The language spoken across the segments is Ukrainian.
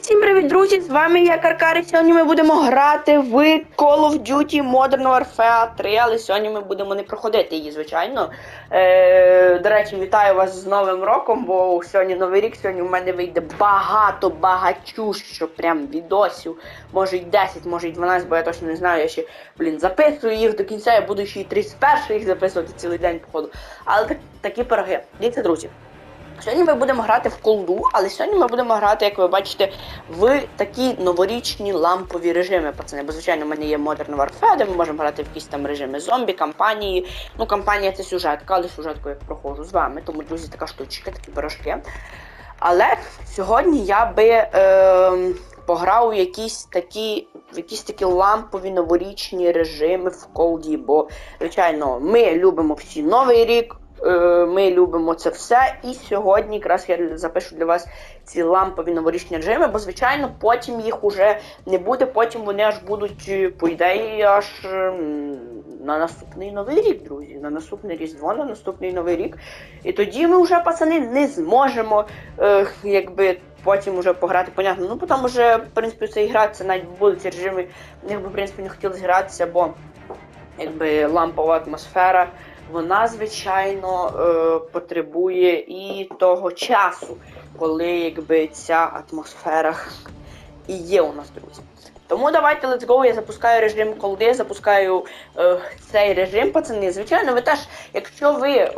всім привіт, друзі! З вами я Каркар, і сьогодні ми будемо грати в Call of Duty Modern Warfare 3, але сьогодні ми будемо не проходити її, звичайно. Е, до речі, вітаю вас з Новим роком, бо сьогодні новий рік, сьогодні в мене вийде багато, багатющо прям відосів. Може й 10, може й 12, бо я точно не знаю. Я ще, блін, записую їх до кінця, я буду ще й 31 їх записувати цілий день, походу. Але так, такі пироги. Дивіться, друзі. Сьогодні ми будемо грати в колду, але сьогодні ми будемо грати, як ви бачите, в такі новорічні лампові режими, пацани. Бо, звичайно, в мене є Modern Warfare, де ми можемо грати в якісь там режими зомбі, кампанії. Ну, кампанія це сюжетка, але сюжетку я проходжу з вами, тому, друзі, така штучка, такі пирожки. Але сьогодні я би е, пограв у якісь такі, якісь такі лампові новорічні режими в колді, бо, звичайно, ми любимо всі Новий рік. Е, Ми любимо це все. І сьогодні якраз я запишу для вас ці лампові новорічні режими, бо, звичайно, потім їх уже не буде, потім вони аж будуть, е, по ідеї, аж на наступний новий рік, друзі. На наступне Різдво, на наступний новий рік. І тоді ми вже, пацани, не зможемо е, якби. Потім уже пограти, понятно. Ну, потім вже, в принципі, це гра, це навіть будуть ці режими, в в принципі, не хотілося гратися, бо якби лампова атмосфера, вона, звичайно, е, потребує і того часу, коли якби ця атмосфера і є у нас, друзі. Тому давайте let's go, я запускаю режим колди, запускаю е, цей режим, пацани. Звичайно, ви теж, якщо ви е,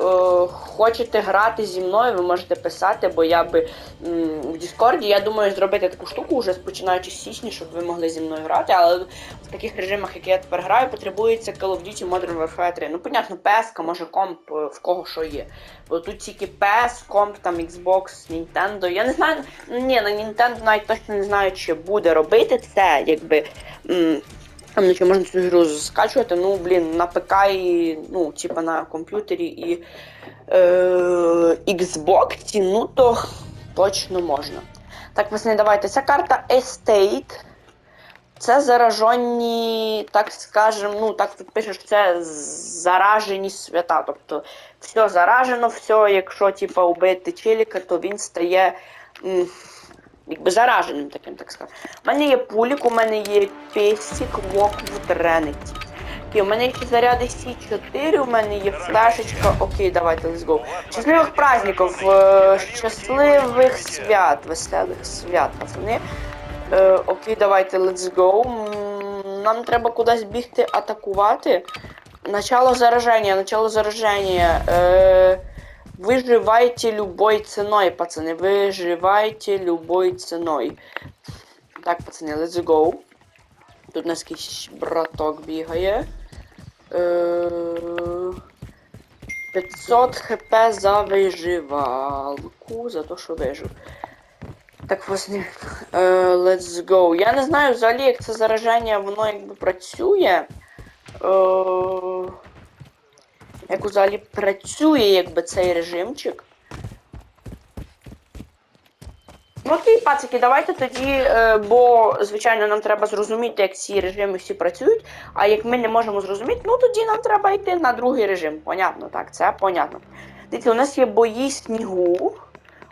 хочете грати зі мною, ви можете писати, бо я би м, в Діскорді, я думаю, зробити таку штуку вже починаючи з січня, щоб ви могли зі мною грати, але в таких режимах, як я тепер граю, потребується Call of Duty Modern Warfare 3. Ну, понятно, PS, може комп, е, в кого що є. Бо тут тільки PS, комп, там Xbox, Nintendo. Я не знаю, ні, на Nintendo навіть точно не знаю, чи буде робити це, якби. ну, чи можна цю гру скачувати, ну, блін, на ПК і, ну, типа на комп'ютері і е, Xbox, ну то точно можна. Так, пацани, давайте. Ця карта Estate. Це заражені, так скажем, ну так тут пише, що це заражені свята. Тобто все заражено, все, якщо типа убити челіка, то він стає м, якби зараженим таким, так сказати. У мене є пулік, у мене є пестик, воквуд, ренеті. Окей, у мене є заряди С4, у мене є флешечка. Окей, давайте, let's go. Щасливих праздників, е, щасливих свят, веселих свят, пацани. Е, окей, давайте, let's go. Нам треба кудись бігти, атакувати. Начало зараження, начало зараження. Е, выживайте любой ценой, пацаны. Выживайте любой ценой. Так, пацани, let's go. Тут у нас якийсь браток бігає. Е, 500 хп за виживалку, за те, що вижив. Так, пацани, е, let's go. Я не знаю взагалі, як це зараження, воно якби працює. Е, як взагалі працює якби цей режимчик. Ну окей, пацики, давайте тоді, е, бо, звичайно, нам треба зрозуміти, як ці режими всі працюють. А як ми не можемо зрозуміти, ну тоді нам треба йти на другий режим. Понятно, так, це понятно. Дивіться, у нас є бої снігу.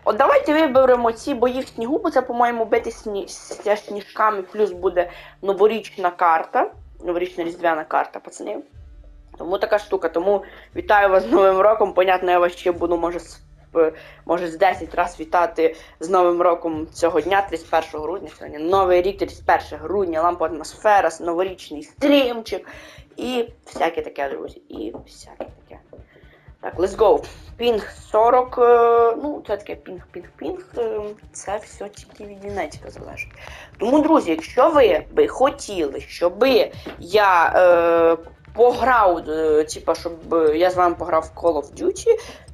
От давайте виберемо ці бої в снігу, бо це, по-моєму, бити сні... сніжками, плюс буде новорічна карта. Новорічна різдвяна карта, пацани. Тому така штука. Тому вітаю вас з Новим роком. Понятно, я вас ще буду, може, з, е, може, з 10 разів вітати з Новим роком цього дня, 31 грудня. Сьогодні Новий рік, 31 грудня, лампа атмосфера, новорічний стрімчик і всяке таке, друзі. І всяке таке. Так, let's go. Пінг 40. е, Ну, це таке пінг, пінг, пінг. е, Це все тільки від Дінецька залежить. Тому, друзі, якщо ви би хотіли, щоб я е, пограв, е, типа, щоб я з вами пограв в Call of Duty,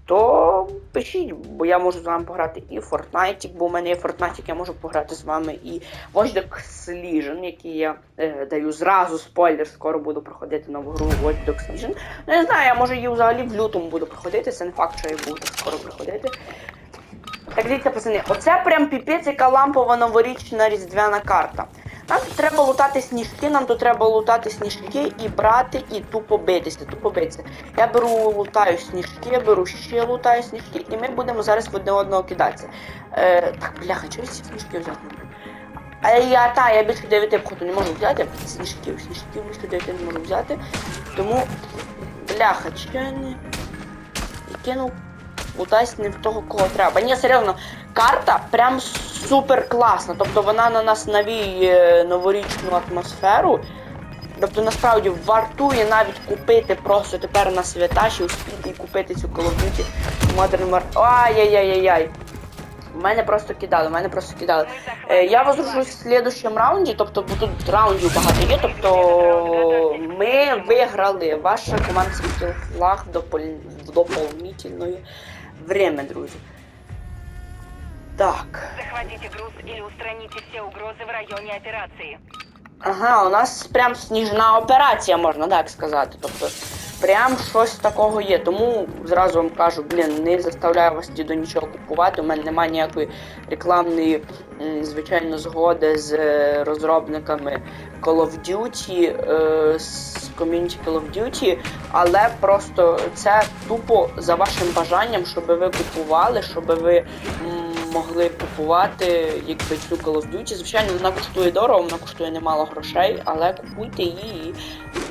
то пишіть, бо я можу з вами пограти і в Fortnite, бо у мене є Fortnite, я можу пограти з вами і Watch Dogs Legion, який я е, даю зразу спойлер, скоро буду проходити нову гру Watch Dogs Legion. Ну, не знаю, я може її взагалі в лютому буду проходити, це не факт, що я буду скоро проходити. Так дивіться, пацани, оце прям піпець, яка лампова новорічна різдвяна карта. Нам треба лутати сніжки, нам тут треба лутати сніжки і брати і тупо битися, тупо битися. Я беру, лутаю сніжки, я беру ще лутаю сніжки, і ми будемо зараз в одне одного кидатися. Е, так, бляха, чого ці сніжки взяти? Але я та, я більше 9 походу не можу взяти. Сніжків, сніжків більше 9 не можу взяти. Тому, бляха, чи я не. Я кинув кудись не в того, кого треба. Ні, серйозно, карта прям супер класна. Тобто вона на нас навіє новорічну атмосферу. Тобто насправді вартує навіть купити просто тепер на свята, чи успіти і купити цю Call of Duty Modern Warfare. Ай-яй-яй-яй. Мене просто кидали, мене просто кидали. Е, я возрушусь в слідущому раунді, тобто бо тут раундів багато є, тобто ми виграли. Ваша команда світила флаг в допол- в дополнительне время, друзі. Так. Захватите груз или устраните все угрозы в районе операции. Ага, у нас прям сніжна операція, можна так сказати. Тобто, прям щось такого є. Тому зразу вам кажу, блін, не заставляю вас до нічого купувати. У мене немає ніякої рекламної, звичайно, згоди з е, розробниками Call of Duty, е, з ком'юніті Call of Duty, але просто це тупо за вашим бажанням, щоб ви купували, щоб ви могли купувати якби цю Call of Duty. Звичайно, вона коштує дорого, вона коштує немало грошей, але купуйте її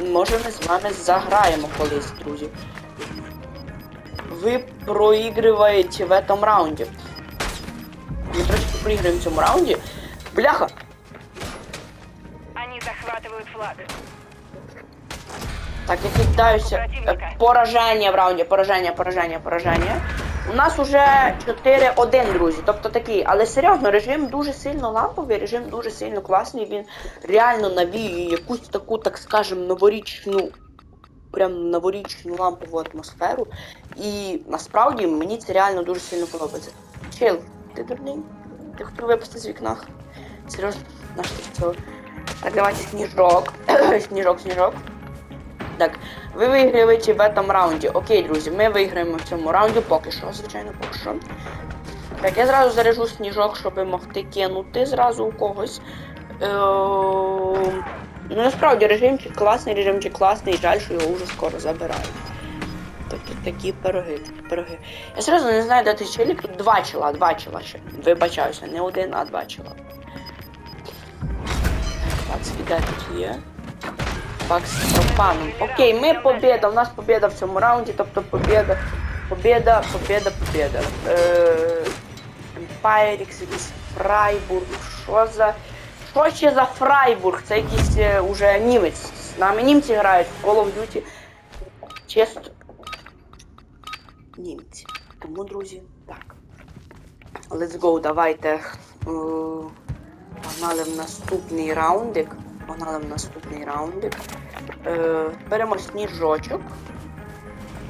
і може ми з вами заграємо колись, друзі. Ви проігруєте в этом раунді. Ми трошки проіграємо в цьому раунді. Бляха! Они захватывают флаг. Так, я кидаюся. Е, Пораження в раунді, пораження, пораження, пораження. У нас уже 4-1, друзі. Тобто такий, але серйозно, режим дуже сильно ламповий, режим дуже сильно класний. Він реально навіює якусь таку, так скажем, новорічну, прям новорічну лампову атмосферу. І насправді мені це реально дуже сильно подобається. Чил, ти дурний? Ти хотів випустити з вікна? Серйозно, наш цього. Так, давайте сніжок. сніжок, сніжок. Так, ви виграєте в цьому раунді. Окей, друзі, ми виграємо в цьому раунді поки що, звичайно, поки що. Так, я зразу заряжу сніжок, щоб могти кинути зразу у когось. Е, Ну, насправді режимчик класний, режимчик класний, жаль, що його вже скоро забирають. Такі, такі пироги, пироги. Я зразу не знаю, де ти челік, тут два чола, два чола ще. Вибачаюся, не один, а два чола. Так, тут є? Пак з пропаном. Окей, ми побіда. У нас побіда в цьому раунді, тобто побіда, побіда, побіда, побіда. Е, Empire, якийсь Фрайбург. Що за. Що ще за Фрайбург? Це якийсь е, уже німець. З нами німці грають в Call of Duty. Чисто. Німці. Тому, друзі, так. Let's go, давайте. Е, Погнали в наступний раундик. Погнали в наступний раундик. Е, беремо сніжочок.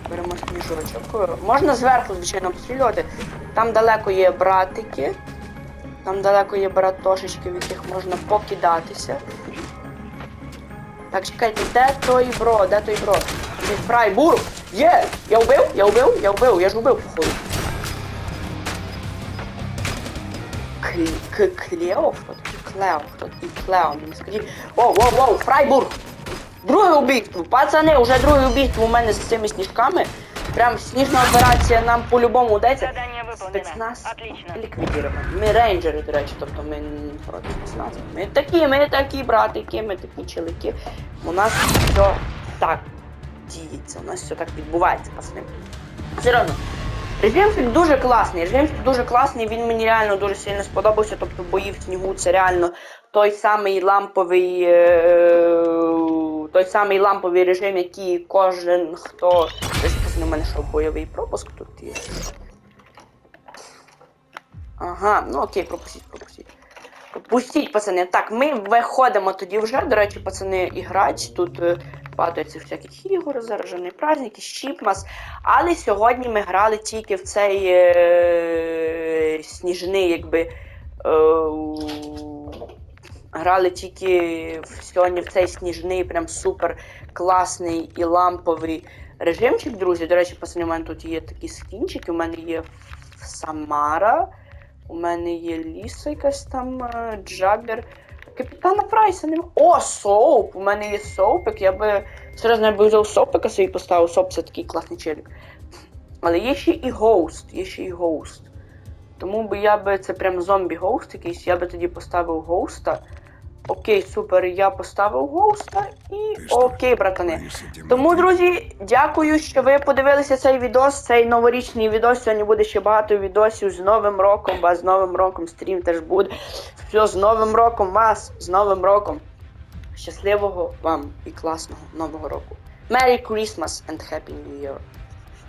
Беремо сніжочок. Можна зверху, звичайно, обстрілювати. Там далеко є братики. Там далеко є братошечки, в яких можна покидатися. Так, чекайте, де той бро? Де той бро? Фрайбург! Є! Я вбив? Я вбив? Я вбив, я ж вбив, походу. Клео? Хто такий Клео? Хто такий Клео? Мені скажіть. Воу, воу, воу, Фрайбург! Друге убійство! Пацани, вже друге убійство у мене з цими сніжками. Прям сніжна операція нам по-любому вдається. Спецназ ліквідіровано. Ми рейнджери, до речі, тобто ми не проти спецназу. Ми такі, ми такі братики, ми такі чоловіки. У нас все так діється, у нас все так відбувається, пацани. Серйозно. Режимчик дуже класний, режимчик дуже класний, він мені реально дуже сильно сподобався. Тобто бої в снігу це реально той самий ламповий. Е- той самий ламповий режим, який кожен хто. У мене що бойовий пропуск тут є. Ага, ну окей, пропустіть, пропустіть. Пропустіть, пацани. Так, ми виходимо тоді вже. До речі, пацани іграють. Тут е, падаються всяких ігор, заражений праздник, щіпмас. Але сьогодні ми грали тільки в цей е, сніжний, якби. Е, грали тільки сьогодні в цей сніжний, прям супер класний і ламповий режимчик, друзі. До речі, пацани, у мене тут є такі скінчики. У мене є Самара. У мене є Ліса якась там, е, Джаггер. Капітана Прайса нема. О, соуп! У мене є соупик. Я би серйозно я би взяв соупика собі поставив. Соуп це такий класний челік. Але є ще і гоуст, є ще і гоуст. Тому би я би це прям зомбі гоуст якийсь, я би тоді поставив гоуста. Окей, супер, я поставив гоуста і окей, братани. Тому, друзі, дякую, що ви подивилися цей відос, цей новорічний відос. Сьогодні буде ще багато відосів з Новим роком, а з Новим роком стрім теж буде. Все, з Новим роком вас, з Новим роком. Щасливого вам і класного Нового року. Merry Christmas and Happy New Year!